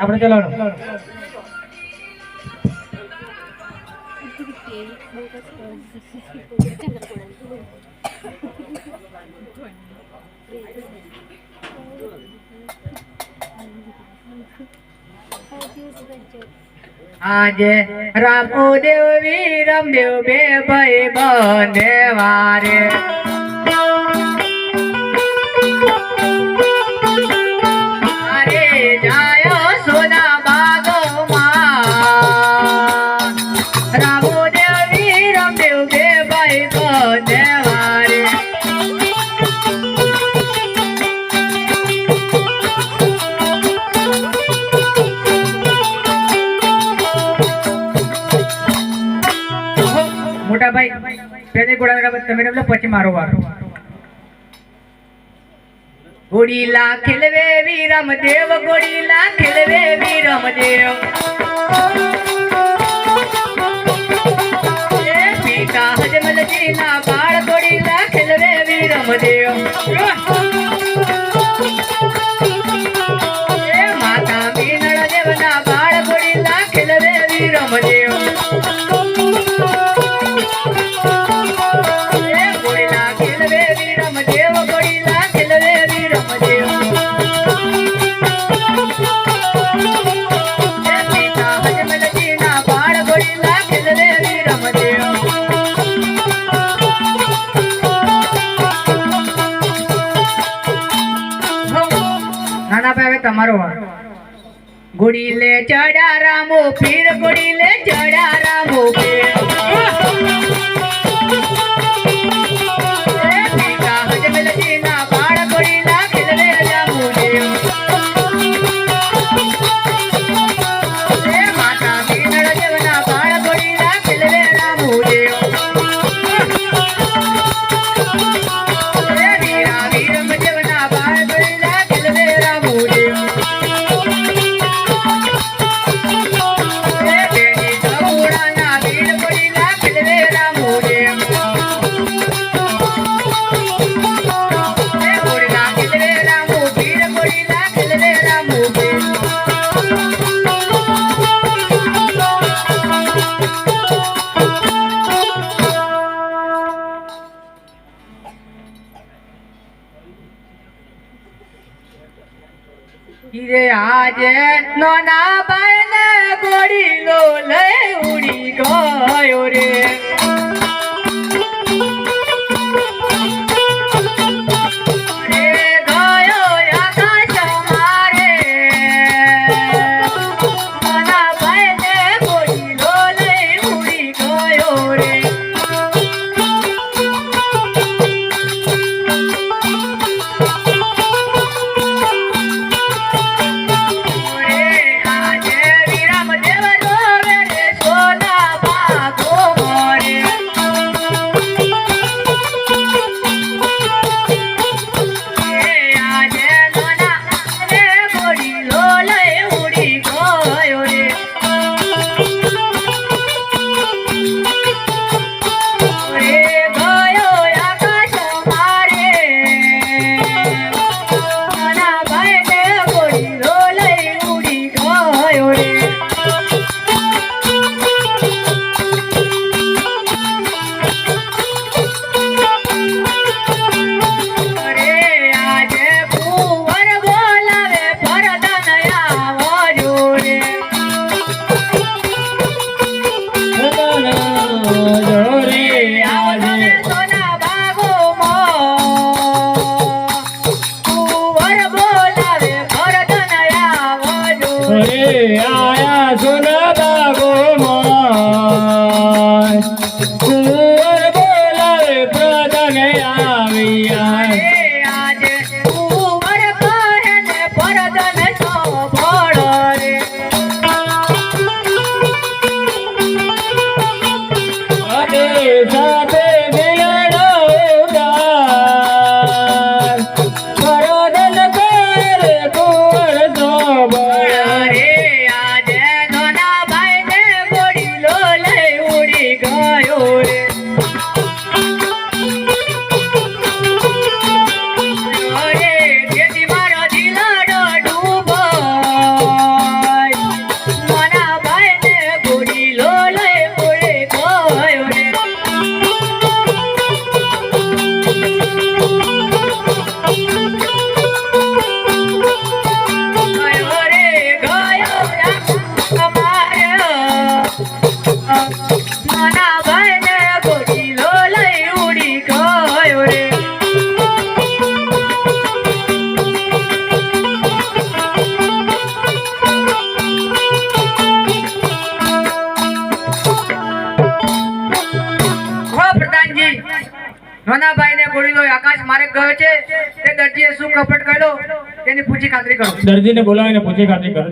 अपने चलो आज रामो देव वीरम देव बे भय बने वारे ગોળા તમે રમજો પછી મારો વારો. ગોડીલા ખેલવે વી રમદેવ ગોડીલા ખેલવે વી રમદેવ. પિતા હજમલજી ના બાળ ગોડીલા ખેલવે વી રમદેવ. માતા મીનળ દેવ ના બાળ તમારો ગુડી લે ચડા રામો ફીર ગુડી લે ચડા રે આજે નોના બાય ને ગોડી લો લઈ ઉડી ગયો રે. નાના બોલી લો આકાશ મારે ગયો છે તે દર્દીએ શું કપટ કર્યો? તેની પૂછી ખાતરી કરો. દર્દીને બોલાવીને પૂછી ખાતરી કરો.